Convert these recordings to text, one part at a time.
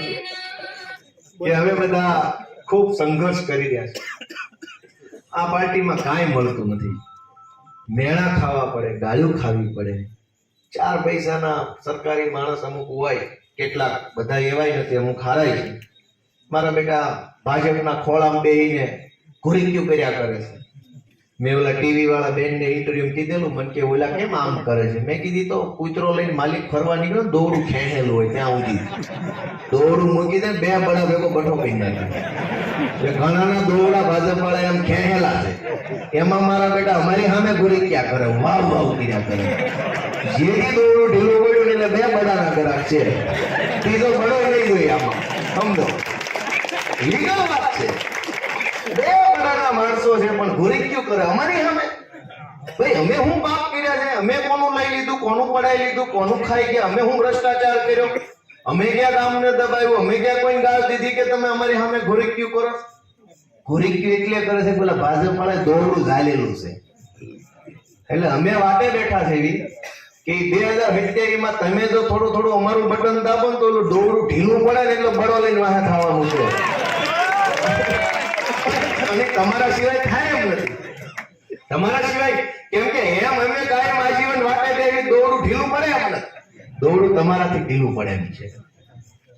કે હવે બધા ખૂબ સંઘર્ષ કરી રહ્યા છે. આ પાર્ટીમાં કાંઈ મળતું નથી. મેણા ખાવા પડે ગાળું ખાવી પડે. ચાર પૈસાના સરકારી માણસ અમુક હોય, કેટલાક બધા એવાય નથી, અમુક હારાય છે. મારા બેટા ભાજપના ખોળામાં બેહીને ઘોરીક્યું કર્યા કરે છે? મેં ઓલા ટીવી વાળા બેન ને ઇન્ટરવ્યુ કીધેલું, મને કે ઓલા કેમ આમ કરે છે? મેં કીધી, તો કૂતરો લઈને માલિક ફરવા નીકળ્યો દોરું ખેંચેલું હોય ત્યાં સુધી. દોરું મૂકી દે બે બડા ભેગો બઠો કરી નાખે. એટલે ઘણાના દોરડા ભાજપ વાળા એમ ખેંચેલા છે. એમાં મારા બેટા અમારી સામે ઘોરી ક્યાં કરે? વાવ વાવ કર્યા કરે. જેથી દોરડું ઢીલું પડ્યું એટલે બે બડાના ગરાક છે. ત્રીજો બડો નહીં જોઈએ આમાં. સમજો? લીગલ વાત છે. માણસો છે, પણ ઘોરી ક્યુ કરે? અમારી સામે? ભાઈ, અમે હું પાપ કર્યા છે? અમે કોનું લઈ લીધું? કોનું પડાઈ લીધું? કોનું ખાઈ ગયા? અમે હું ભ્રષ્ટાચાર કર્યો? અમે ક્યાં ગામને દબાવ્યું? અમે ક્યાં કોઈ ગાળ દીધી કે તમે અમારી સામે ઘોરી ક્યુ કરો? ઘોરી ક્યુ એટલે કરે છે પેલા ભાજપ વાળા દોરડું ઝાલેલું છે. એટલે અમે વાટે બેઠા છે એવી કે બે હજાર સિત્તેરમાં તમે જો થોડું થોડું અમારું બટન દાબો ને તો ઓલું દોરડું ઢીલું પડે ને એટલે બળો લઈને વાહે ખાવાનું છે. અને તમારા સિવાય થાય એમ નથી. તમારા સિવાય, કેમ કે એમ અમે કાયમ આજીવન વાટે દેવી દોરડું ઢીલું પડે આપણે દોરડું તમારાથી ઢીલું પડે એમ છે.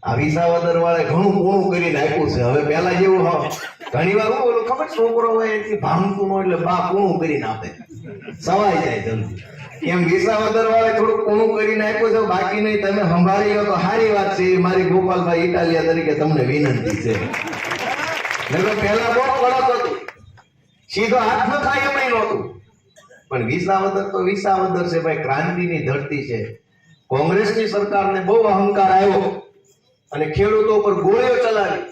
આ વિસાવદર વાળે ઘણું કોણું કરીને આપ્યું છે. હવે પહેલા જેવું, હા. ઘણી વાર હું બોલું, ખબર છોકરો હોય એથી ભાંગતું નો એટલે બા પૂર્ણ કરીને આપે સવાઈ જાય જલ્દી. એમ વિસાવદર વાળે થોડું પૂર્ણ કરીને આપ્યું છે, બાકી નહીં, તમે સંભાળી લો તો સારી વાત છે. મારી ગોપાલભાઈ ઇટાલિયા તરીકે તમને વિનંતી છે. નહીં પહેલા બહુ કડક હતું. સીધો હાથ ન થાય એમ નહોતું. પણ વિસાવદર તો વિસાવદર છે ભાઈ, ક્રાંતિની ધરતી છે. કોંગ્રેસની સરકારને બહુ અહંકાર આવ્યો અને ખેડૂતો પર ગોળીઓ ચલાવી.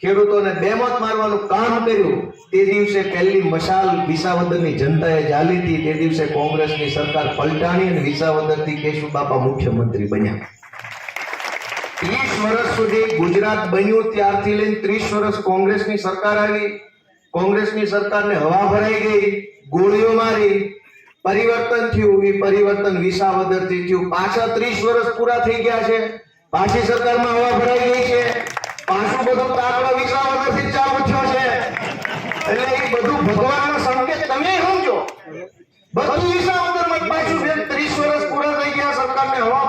ખેડૂતોને બેમત મારવાનું કામ કર્યું. તે દિવસે પહેલી મશાલ વિસાવદરની જનતાએ જાલી હતી. તે દિવસે કોંગ્રેસની સરકાર પલટાણી અને વિસાવદરથી કેશુબાપા મુખ્યમંત્રી બન્યા. ત્રીસ વર્ષ સુધી ગુજરાત બન્યું, ત્યારથી લઈને ત્રીસ વર્ષ કોંગ્રેસની સરકાર આવી. કોંગ્રેસની સરકારને હવા ભરાઈ ગઈ, ગોળીઓ મારી. પરિવર્તન થયું એ પરિવર્તન વિસાવદરથી થયું. પાછા ત્રીસ વર્ષ પૂરા થઈ ગયા છે. પાછી સરકારમાં હવા ભરાઈ ગઈ છે. પાછું બધું તાકડો વિસાવદરથી ચાલુ થયો છે. એટલે એ બધું ભગવાનનો સંકેત તમે સમજો. બધું વિસાવદરમાં પાછું ત્રીસ વર્ષ પૂરા થઈ ગયા, સરકારને હવા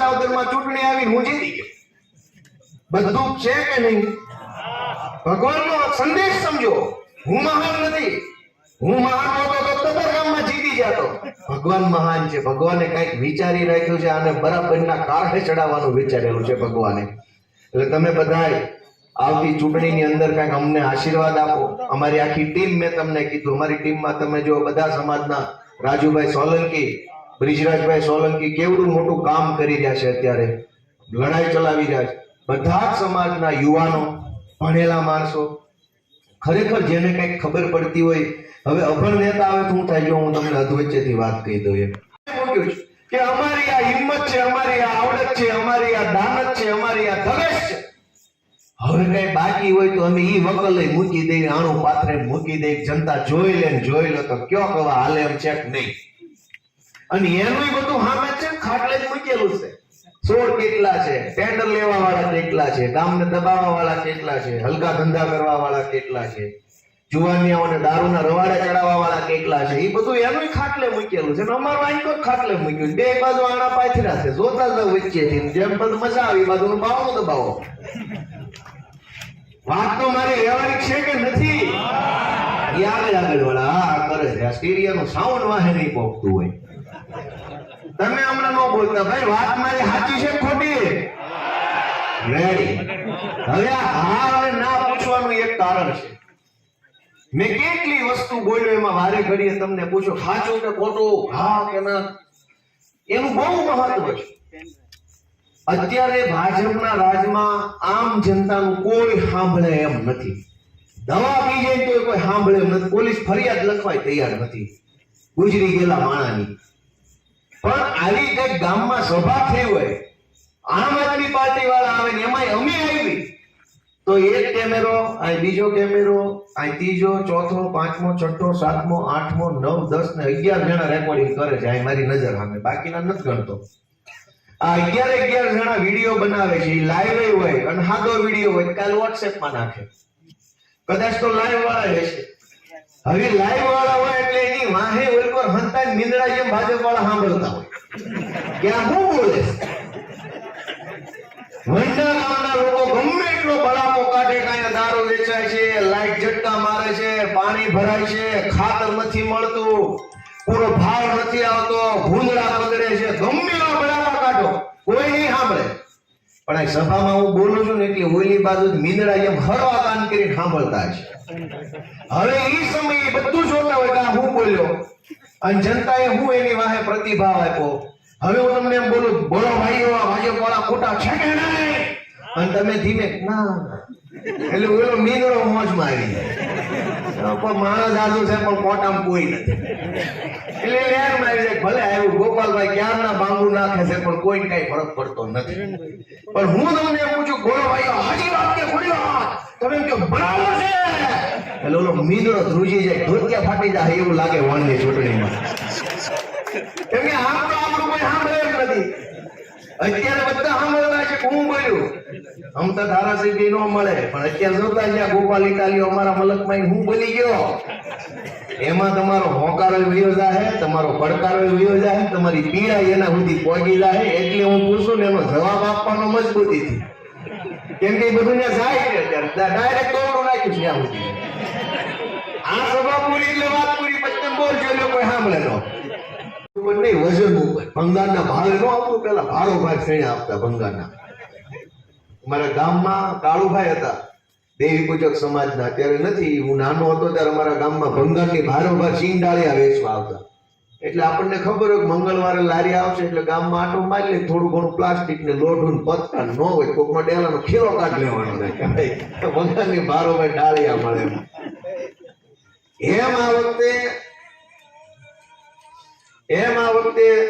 વિસાવદરમાં ચૂંટણી આવી, હું જીતી ગયો. બધું છે કે નહીં? ભગવાનનો સંદેશ સમજો. હું મહાન નથી. હું મહાન હતો તો કબરગામમાં જીતી જતો. ભગવાન મહાન છે. ભગવાને કંઈક વિચારી રાખ્યું છે આને બરાબરના કાંઠે ચડાવવાનું વિચારેલું છે ભગવાને. એટલે તમે બધાય આવતી ચૂંટણીની અંદર કંઈક અમને આશીર્વાદ આપો. અમારી આખી ટીમ મેં તમને કીધું. અમારી ટીમમાં તમે જો બધા સમાજના રાજુભાઈ સોલંકી બ્રિજરાજભાઈ સોલંકી કેવડું મોટું કામ કરી રહ્યા છે અત્યારે. લડાઈ ચલાવી રહ્યા છે. બધા જ સમાજના યુવાનો, ભણેલા માણસો, ખરેખર જેને કંઈક ખબર પડતી હોય, હવે અભણ નેતા આવે તો હું થાય જો હું તમને અધવચ્ચેથી વાત કહી દઉં એમ. કે અમારી આ હિંમત છે, અમારી આ આવડત છે, અમારી આ દાનત છે, અમારી આ ધગશ છે. હવે કઈ બાકી હોય તો અમે ઈ વકલે મૂકી દઈએ, આણું પાત્ર મૂકી દઈ જનતા જોઈ લે જોઈ લે તો કયો કવા હાલે એમ છે કે નહીં. અને એનું બધું સામે છે ખાટલે જ મૂકેલું છે. સોળ કેટલા છે? ટેન્ડર લેવા વાળા કેટલા છે? ગામને દબાવવા વાળા કેટલા છે? હલકા ધંધા કરવા વાળા કેટલા છે? જુવાનિયાઓને દારૂના રવાડે ચડાવવા વાળા કેટલા છે? એ બધું એનું ખાટલે મૂકેલું છે. અમારું તો ખાટલે મૂક્યું. બે બાજુ આણા પાથરા છે. જોતા જ વચ્ચેથી. જેમ બધું મજા આવી બાજુ બાવણું દબાવો. વાત તો મારી વ્યવહારિક છે કે નથી? એ આગળ વાળા હા કરે છે. આ સાઉન્ડ વાહે નહીં પોકતું હોય. તમે હમણાં ન બોલતા. ભાઈ, વાત મારી સાચી છે ખોટી? હવે હા હવે ના પૂછવાનું એક કારણ છે. મેં કેટલી વસ્તુ બોલ્યો એમાં વારે ઘડીએ તમને પૂછો, સાચું કે ખોટું, હા કે ના? એનું બહુ મહત્વ છે. અત્યારે ભાજપના રાજમાં આમ જનતાનું કોઈ સાંભળે એમ નથી. દવા પી જાય તો કોઈ સાંભળે નથી. પોલીસ ફરિયાદ લખવાય તૈયાર નથી. ગુજરી ગયેલા માણાની. પણ આવી કંઈક ગામમાં સભા થઈ હોય, આમ આદમી પાર્ટી વાળા આવે ને એમાંય અમે આવી. તો એક કેમેરો, આ બીજો કેમેરો અહીં ત્રીજો, ચોથો, પાંચમો, છઠ્ઠો, સાતમો, આઠમો, નવ, દસ ને અગિયાર જણા રેકોર્ડિંગ કરે છે આ મારી નજર સામે. બાકીના નથી ગણતો. આ અગિયાર અગિયાર જણા વીડિયો બનાવે છે લાઈવ હોય, અને સાદો વીડિયો હોય, કાલ વોટ્સએપમાં નાખે. કદાચ તો લાઈવ વાળા રહેશે હવે લાઈવ વાળા હોય એની વાહે ઓલ પર હંતા નિંદડા જેમ ભાજપ વાળા સાંભળતા હોય. કે શું બોલે? વંડા ગામના લોકો ગમે એટલો બળાપો કાઢે કાંઈ દારૂ વેચાય છે, લાઈટ ઝટકા મારે છે, પાણી ભરાય છે, ખાતર નથી મળતું, પૂરો ભાવ નથી આવતો, ભૂંદડા બગડે છે. ગમે એવા બળાપા કાઢો, કોઈ નહીં સાંભળે. પણ આ સભામાં હું બોલું છું ને એટલે ઓલી બાજુ મીંદડા એમ હરવા કાન કરીને સાંભળતા છે હવે એ સમયે બધું જોતા હોય કે હું બોલ્યો? અને જનતાએ હું એની વાહે પ્રતિભાવ આપ્યો? હવે હું તમને એમ બોલું બોલો ભાઈઓ ભાજપ વાળા ખોટા છે કે નહીં? અને તમે ધીમે ના. એટલે ઓલો મીંદડો મોજમાં આવી જાય. પણ છે છે હું તમને કે ખોટી વાત? તમે કહો, બરાબર છે. ધ્રુજી જાય, ધોતિયા ફાટી જાય, એવું લાગે વણની ચૂંટણીમાં. કેમ કે તો આપણું કોઈ સાંભળે નથી. અત્યારે બધા સાંભળતા છે હું બોલ્યું આમ તો ધારાસભ્ય નો મળે, પણ અત્યારે જોતા જ્યાં ગોપાલ ઇટાલીઓ અમારા મલકમાં હું બોલી ગયો. એમાં તમારો હોકારો વયો જાય તમારો પડકારો વયો જાય તમારી પીડા એના સુધી પહોંચી જાય એટલે હું પૂછું ને એનો જવાબ આપવાનો મજબૂતીથી કેમ કે બધું ત્યાં જાય છે ડાયરેક્ટ તોડું નાખ્યું છે ત્યાં સુધી. આ સભા પૂરી એટલે વાત પૂરી, પછી બોલ બોલજો કોઈ સાંભળે નો ઉપર નહીં વજન ઉપર. ભંગારના ભાવે નો આવતું, પેલા ભારો ભાગ શ્રેણી આપતા ભંગારના મારા ગામમાં કાળુભાઈ હતા. દેવી પૂજક સમાજના. અત્યારે નથી, હું નાનો હતો ત્યારે અમારા ગામમાં ભંગારની ભારો ભાગ સિંગ વેચવા આવતા. એટલે આપણને ખબર હોય મંગળવારે લારી આવશે એટલે ગામમાં આટો મારી લે થોડું ઘણું પ્લાસ્ટિક ને લોઢું ને પત્તા ન હોય કોકમાં ડેલાનો ખીલો કાઢ લેવાનો ભારો ભાઈ ડાળિયા મળે. એમ આ વખતે એમ આ વખતે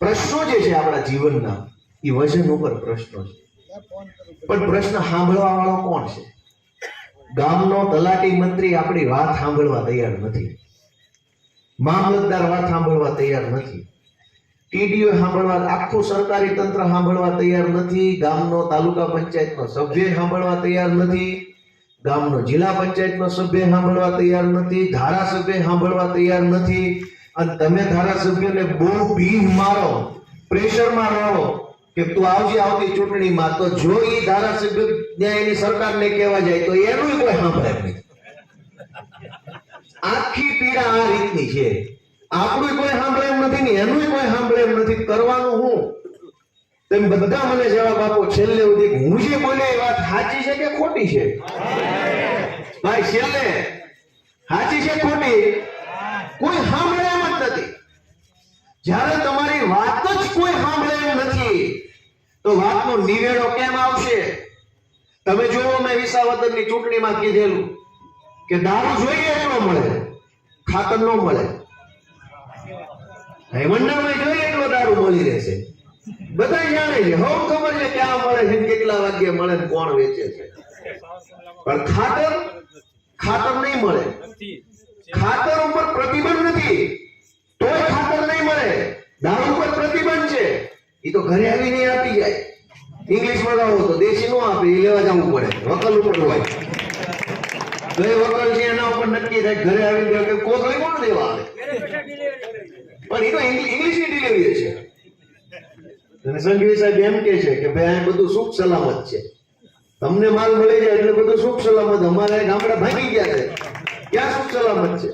પ્રશ્નો જે છે આપણા જીવનના, એ વજન ઉપર પ્રશ્નો છે. પણ પ્રશ્ન સાંભળવા વાળો કોણ છે? ગામનો તલાટી મંત્રી આપણી વાત સાંભળવા તૈયાર નથી. મામલતદાર વાત સાંભળવા તૈયાર નથી. ટીડીઓ સાંભળવા, આખું સરકારી તંત્ર સાંભળવા તૈયાર નથી. ગામનો તાલુકા પંચાયતનો સભ્ય સાંભળવા તૈયાર નથી. ગામનો જિલ્લા પંચાયતનો સભ્ય સાંભળવા તૈયાર નથી, ધારાસભ્ય સાંભળવા તૈયાર નથી. અને તમે ધારાસભ્યને બહુ ભીમ મારો, પ્રેશરમાં રહો કે તું આવજે આવતી ચૂંટણીમાં, તો જો એ ધારાસભ્ય ત્યાં એની સરકારને કહેવા જાય, તો એનું કોઈ સાંભળે નહીં. આખી પીડા આ રીતની છે. આપણું કોઈ સાંભળે એમ નથી ને એનું કોઈ સાંભળે એમ નથી. કરવાનું હું? તમે બધા મને જવાબ આપો. છેલ્લે સુધી હું જે બોલે એ વાત સાચી છે કે ખોટી છે? ભાઈ, છેલ્લે. સાચી છે ખોટી? કોઈ સાંભળે એમ જ નથી. જ્યારે તમારી વાત જ કોઈ સાંભળે એમ નથી, તો વાતનો નિવેડો કેમ આવશે? તમે જુઓ, મેં વિસાવદરની ચૂંટણીમાં કીધેલું કે દારૂ જોઈએ એટલો મળે, ખાતર ન મળે. હેમંડામાં જોઈએ એટલો દારૂ મળી રહેશે કેટલા વાગ્યે કોણ વેચે પણ ખાતર નહીં ખાતર પ્રતિબંધ નથી. ખાતર નહીં મળે. પ્રતિબંધ છે. એ તો ઘરે આવીને આપી જાય. ઇંગ્લિશ મંગાવો તો દેશી નો આપે એ લેવા જવું પડે. વકલ ઉપર હોય. ગઈ વકલ છે, એના ઉપર નક્કી થાય ઘરે આવીને કોઈ કોણ દેવા આવે? પણ એ તો ઇંગ્લિશની ડિલિવરી છે. અને સંઘવી સાહેબ એમ કે છે કે ભાઈ, આ બધું સુખ સલામત છે. તમને માલ મળી જાય એટલે બધું સુખ સલામત. અમારે ગામડા ભાગી ગયા છે. ક્યાં સુખ સલામત છે?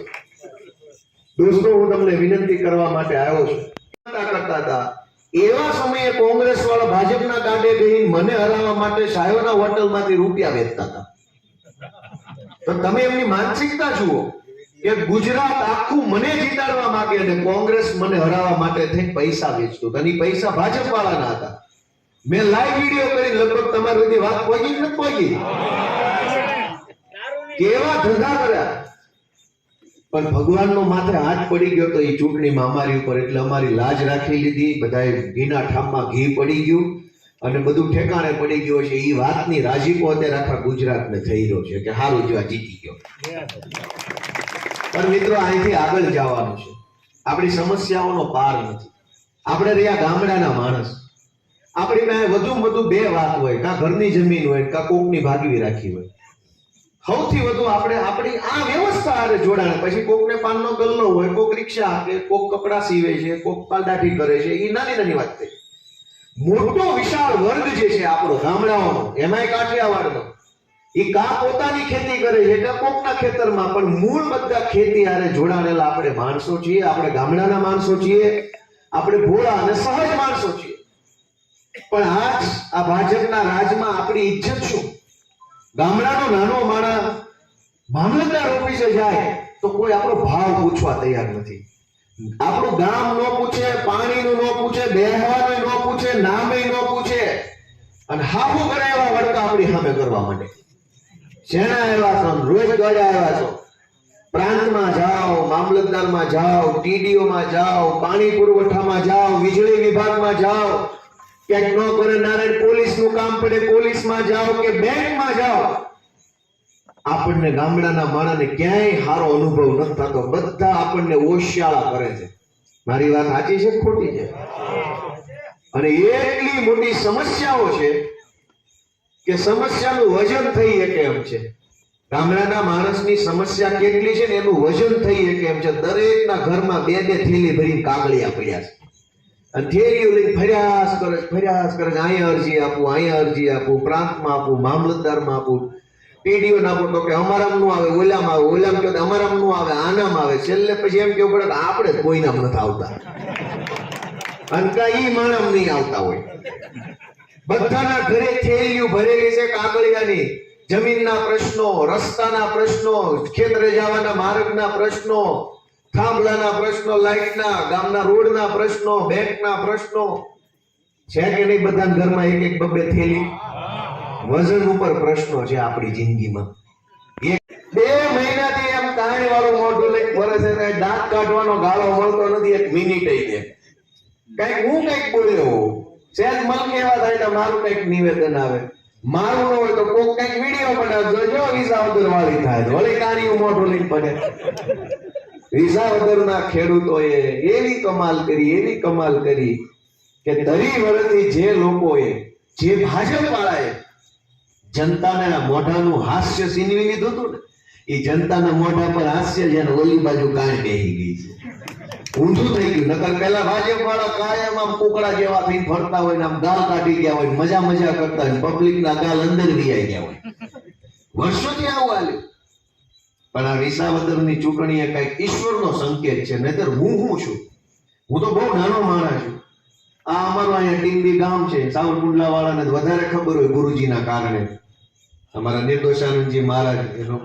દોસ્તો, હું તમને વિનંતી કરવા માટે આવ્યો છું. કરતા હતા. એવા સમયે કોંગ્રેસ વાળા ભાજપના કાંઠે બેહીને મને હરાવવા માટે સાયોના હોટલમાંથી રૂપિયા વેચતા હતા. તો તમે એમની માનસિકતા જુઓ. કે ગુજરાત આખું મને જીતાડવા માંગે અને કોંગ્રેસ મને હરાવવા માટે થઈને પૈસા વેચતું અને પૈસા ભાજપ વાળાના હતા. મેં લાઈવ વીડિયો કરી લગભગ તમારી બધી વાત પહોંચી નથી પહોંચી કેવા ધંધા કર્યા? પણ ભગવાનનો માથે હાથ પડી ગયો તો એ ચૂંટણીમાં અમારી ઉપર એટલે અમારી લાજ રાખી લીધી. બધાએ ઘીના ઠામમાં ઘી પડી ગયું અને બધું ઠેકાણે પડી ગયું છે એ વાતની રાજીપો અત્યારે આખા ગુજરાતને થઈ રહ્યો છે કે હારું જેવા જીતી ગયો. પણ મિત્રો, અહીંથી આગળ જવાનું છે. આપણી સમસ્યાઓનો પાર નથી. આપણે રહ્યા ગામડાના માણસ. આપણી પાસે વધુ વધુ બે વાત હોય, કાં ઘરની જમીન હોય, કાં કોકની ભાગવી રાખી હોય. સૌથી વધુ આપણે આપણી આ વ્યવસ્થા હારે જોડાણ. પછી કોકને પાનનો ગલ્લો હોય, કોક રિક્ષા કે કોક કપડાં સીવે છે, કોક પાલદાઠી કરે છે એ નાની નાની વાત થઈ. મોટો વિશાળ વર્ગ જે છે આપણો ગામડાઓનો, એમાંય કાઠિયાવાડનો એ કા પોતાની ખેતી કરે છે કે કોકના ખેતરમાં પણ મૂળ બધા ખેતી હારે જોડાણેલા આપણે માણસો છીએ, આપણે ગામડાના માણસો છીએ, આપણે ભોળા અને સહજ માણસો છીએ. પણ આજ આ ભાજપના રાજમાં આપણી ઇજ્જત શું? ગામડાનો નાનો માણસ મામલતદાર ઓફિસે જાય તો કોઈ આપણો ભાવ પૂછવા તૈયાર નથી. આપણું ગામ ન પૂછે, પાણીનું ન પૂછે, બેહવાનું ન પૂછે, નામે ન પૂછે. અને હાફું કરે એવા વડકા આપણી સામે કરવા માંડે. શેના આવ્યા છો રોજ આવ્યા છો. પ્રાંતમાં જાઓ, મામલતદારમાં જાઓ, ટીડીઓમાં જાઓ, પાણી પુરવઠામાં જાઓ, વીજળી વિભાગમાં જાઓ. ક્યાંક ન કરે નારાયણ પોલીસનું કામ પડે, પોલીસમાં જાઓ કે બેંકમાં જાઓ. આપણને ગામડાના માણસને ક્યાંય સારો અનુભવ નથી થતો. બધા આપણને ઓશિયાળા કરે છે. મારી વાત સાચી છે ખોટી છે? અને એટલી મોટી સમસ્યાઓ છે કે સમસ્યાનું વજન થઈ શકે એમ છે. ગામડાના માણસની સમસ્યા કેટલી છે ને એનું વજન થઈ શકે એમ છે. દરેકના ઘરમાં બે બે થેલી ભરીને કાગળિયા પડ્યા છે. થેલીઓ લઈને ફર્યાસ કરે ફર્યાસ કરે. અહીંયા અરજી આપું અહીંયા અરજી આપું, પ્રાંતમાં આપું, મામલતદારમાં આપું. પેઢીઓ ના તો કે અમારામાં નું આવે, ઓલામાં આવે, ઓલામાં કહે અમારામાં આવે, આનામાં આવે. છેલ્લે પછી એમ કેવું પડે કે આપણે કોઈના નથી આવતા. અને કાંઈ માણમ નહીં આવતા હોય. બધાના ઘરે થેલીઓ ભરેલી છે કાગળિયાની. જમીનના પ્રશ્નો, રસ્તાના પ્રશ્નો ખેતરે જવાના માર્ગના પ્રશ્નો, થાંભલાના પ્રશ્નો લાઈટના ગામના રોડના પ્રશ્નો, બેંકના પ્રશ્નો. છે કે નહીં બધાના ઘરમાં એક એક બબે થેલી? વજન ઉપર પ્રશ્નો છે આપણી જિંદગીમાં. બે મહિનાથી એમ કાંઈ વાળું મોઢું લઈ ફરે છે દાંત કાઢવાનો ગાળો મળતો નથી, એક મિનિટ કંઈક હું કંઈક બોલ્યો સહેજ મલકે એવા થાય તો મારું કંઈક નિવેદન આવે. મારું ન હોય તો કોક કંઈક વીડિયો બનાવજો જો વિઝા વગર વાળી થાય. વળી કાણી મોઢું લઈને પડે. વિસાવદરના ખેડૂતોએ એવી કમાલ કરી, એવી કમાલ કરી કે દરી વર્ષથી જે લોકોએ, જે ભાજપ વાળાએ જનતાને મોઢાનું હાસ્ય સીનવી લીધું હતું ને, એ જનતાના મોઢા પર હાસ્ય જેને ને ઓલી બાજુ કાંઈ બેહી ગઈ છે. ઊંધું થઈ ગયું. નકર પેલા ભાજપ વાળા કાયમ આમ કુકડા જેવા બી ફરતા હોય ને આમ ગાલ કાઢી ગયા હોય મજા મજા કરતા હોય પબ્લિક ના ગાલ અંદર આવી ગયા હોય. વર્ષોથી આવું હાલ્યું. પણ આ વિસાવદરની ચૂંટણી એ કંઈક ઈશ્વરનો સંકેત છે. નહીતર હું હું છું? હું તો બહુ નાનો માણસ છું. આ અમારું અહીંયા ટીંબી ગામ છે. સાવરકુંડલા વાળાને વધારે ખબર હોય ગુરુજીના કારણે. અમારા નિર્દોષાનંદજી મહારાજ, એનો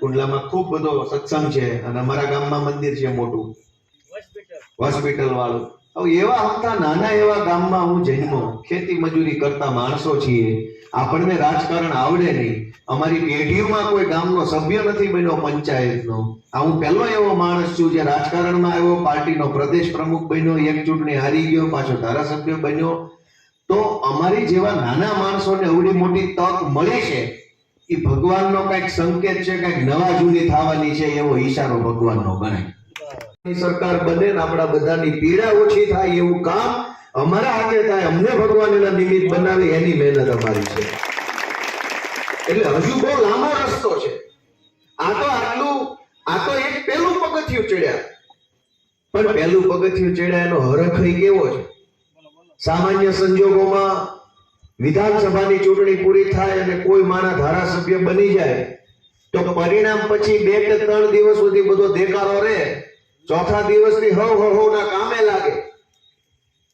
કુંડલામાં ખૂબ બધો સત્સંગ છે અને અમારા ગામમાં મંદિર છે મોટું. હોસ્પિટલ વાળું એવા હતા, નાના એવા ગામમાં હું જન્મો. ખેતી મજૂરી કરતા માણસો છીએ. આપણને રાજકારણ આવડે નહીં. અમારી પેઢીઓમાં કોઈ ગામનો સભ્ય નથી બન્યો પંચાયતનો. આ હું પહેલો એવો માણસ છું જે રાજકારણમાં આવ્યો, પાર્ટીનો પ્રદેશ પ્રમુખ બન્યો, એક ચૂંટણી હારી ગયો, પાછો ધારાસભ્ય બન્યો. તો અમારી જેવા નાના માણસોને અવડી મોટી તક મળી છે? એ ભગવાનનો કંઈક સંકેત છે, કંઈક નવા જૂની થવાની છે એવો ઈશારો ભગવાનનો ગણાય. સરકાર બને આપણા બધાની પીડા ઓછી થાય એવું કામ અમારા હાથે થાય, અમને ભગવાન એના નિમિત્ત બનાવે, એની મહેનત અમારી છે. એટલે હજુ બહુ લાંબો રસ્તો છે. આ તો આટલું, આ તો એક પહેલું પગથિયું ચડ્યા. પણ પહેલું પગથિયું ચડ્યા એનો હરખઈ કેવો છે? સામાન્ય સંજોગોમાં વિધાનસભાની ચૂંટણી પૂરી થાય અને કોઈ મારા ધારાસભ્ય બની જાય, તો પરિણામ પછી બે કે ત્રણ દિવસ સુધી બધો દેખાડો રહે. ચોથા દિવસથી હવ હવ ના કામે લાગે.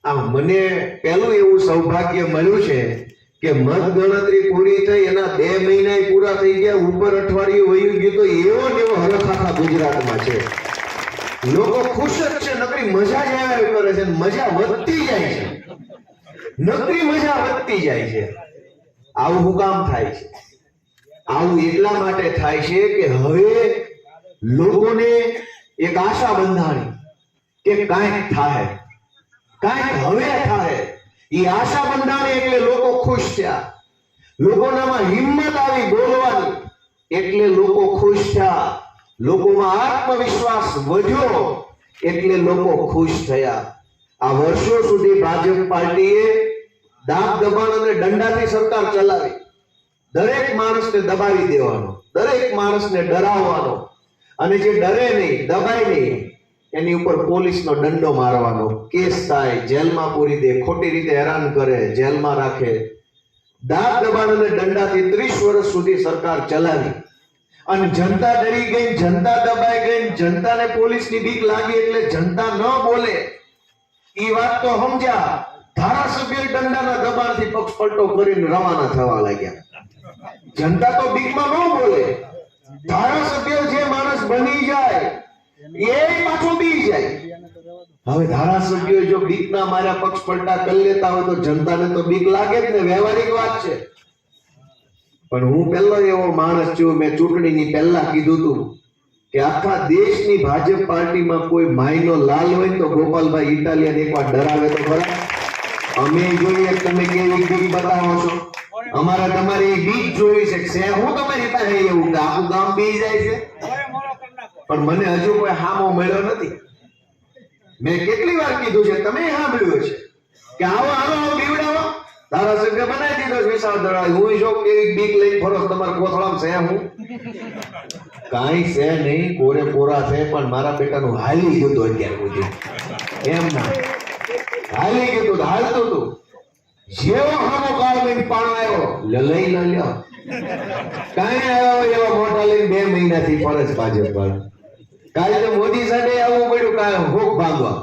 આ મને પહેલું એવું સૌભાગ્ય મળ્યું છે કે મત ગણતરી પૂરી થઈ, એના બે મહિના પૂરા થઈ ગયા, ઉપર અઠવાડિયું વયું ગયું, તો એવો ને એવો હરખાખા ગુજરાતમાં છે. લોકો ખુશ જ છે, નકરી મજા જ આવ્યા કરે છે મજા વધતી જાય છે. નકરી મજા વધતી જાય છે. આવું હું કામ થાય છે. આવું એટલા માટે થાય છે કે હવે લોકોને એક આશા બંધાણી કે કાંઈક થાય. કાંઈક હવે થાય. એ આશા બંધાણી એટલે લોકો ખુશ થયા. લોકોનામાં હિંમત આવી બોલવાની એટલે લોકો ખુશ થયા. લોકોમાં આત્મવિશ્વાસ વધ્યો એટલે લોકો ખુશ થયા. આ વર્ષો સુધી ભાજપ પાર્ટીએ દાબ દબાણ અને દંડાથી સરકાર ચલાવી. દરેક માણસને દબાવી દેવાનો. દરેક માણસને ડરાવવાનો. અને જે ડરે નહીં, દબાય નહીં, એની ઉપર પોલીસનો દંડો મારવાનો. કેસ થાય, જેલમાં પૂરી દે, ખોટી રીતે હેરાન કરે, જેલમાં રાખે. દાબ દબાણ અને દંડાથી ત્રીસ વર્ષ સુધી સરકાર ચલાવી. અને જનતા ડરી ગઈ, જનતા દબાઈ ગઈ, જનતાને પોલીસની બીક લાગી એટલે જનતા ન બોલે. એ વાત તો સમજ્યા. ધારાસભ્ય દંડાના દબાણથી પક્ષ પલટો કરીને રવાના થવા લાગ્યા. જનતા તો બીકમાં ન બોલે. પણ હું પહેલો એવો માણસ છું, મેં ચૂંટણીની પહેલા કીધું હતું કે આખા દેશની ભાજપ પાર્ટીમાં કોઈ માયનો લાલ હોય તો ગોપાલભાઈ ઇટાલિયન એકવાર ડરાવે તો ખરા. અમે જોઈએ તમે કેવી બીક બતાવો છો? અમારે તમારી બીક જોઈ છે. છે હું તમારી પાસે એવું કે આખું ગામ બી જાય છે? પણ મને હજુ કોઈ હામો મળ્યો નથી. મેં કેટલી વાર કીધું છે તમે સાંભળ્યું છે કે આવો આવો આવો બીવડાવો. ધારાસભ્ય બનાવી દીધો છે વિશાળ દળાઈ હું જો કેવી બીક લઈને ફરો તમારા કોથળામાં છે હું? કાંઈ છે નહીં કોરે કોરા છે પણ મારા બેટાનું હાલી ગયું હતું અત્યાર સુધી. એમ ના. હાલી ગયું હતું હાલતું હતું. જેવો હામો કાળ લઈને પાણો આવ્યો લલઈ લઈ લો લ્યો. કાંઈ આવ્યો એવા મોટા લઈને બે મહિનાથી ફરજ ભાજપ પર કાલે તો મોદી સાથે આવવું પડ્યું, કાલે હોક ભાગવા.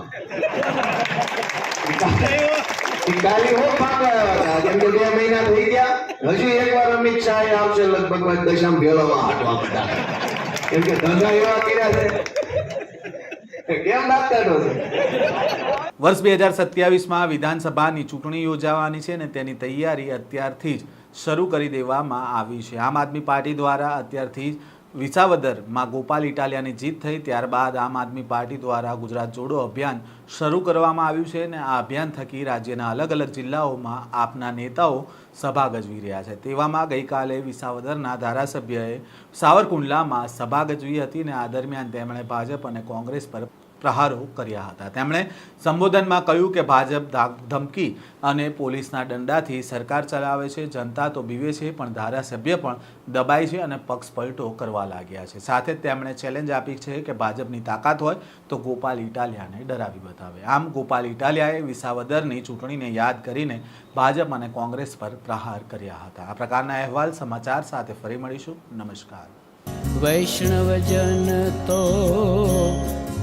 કાલે હો ભાગવા આવ્યા કેમ કે બે મહિના થઈ ગયા, હજુ એકવાર અમિત શાહ આવશે લગભગ દશામ ભેળવવા હાટવા બધા કેમ કે ધંધા એવા કર્યા છે. કેમ વાત કાઢો છો? વર્ષ બે હજાર સત્યાવીસમાં વિધાનસભાની ચૂંટણી યોજાવાની છે અને તેની તૈયારી અત્યારથી જ શરૂ કરી દેવામાં આવી છે. આમ આદમી પાર્ટી દ્વારા અત્યારથી જ વિસાવદરમાં ગોપાલ ઇટાલિયાની જીત થઈ ત્યારબાદ આમ આદમી પાર્ટી દ્વારા ગુજરાત જોડો અભિયાન શરૂ કરવામાં આવ્યું છે અને આ અભિયાન થકી રાજ્યના અલગ અલગ જિલ્લાઓમાં આપના નેતાઓ સભા ગજવી રહ્યા છે. તેવામાં ગઈકાલે વિસાવદરના ધારાસભ્યએ સાવરકુંડલામાં સભા ગજવી હતી અને આ દરમિયાન તેમણે ભાજપ અને કોંગ્રેસ પર પ્રહારો કર્યા હતા. તેમણે સંબોધનમાં કહ્યું કે ભાજપ ધમકી અને પોલીસના દંડાથી સરકાર ચલાવે છે, જનતા તો બીવે છે, પણ ધારાસભ્ય પણ દબાય છે અને પક્ષ પલટો કરવા લાગ્યા છે. સાથે તેમણે ચેલેન્જ આપી છે કે ભાજપની તાકાત હોય તો ગોપાલ ઇટાલિયાને ડરાવી બતાવે. આમ ગોપાલ ઇટાલિયાએ વિસાવદરની ચૂંટણીને યાદ કરીને ભાજપ અને કોંગ્રેસ પર પ્રહાર કર્યા હતા. આ પ્રકારના અહેવાલ સમાચાર સાથે ફરી મળીશું. નમસ્કાર. વૈષ્ણવજન તો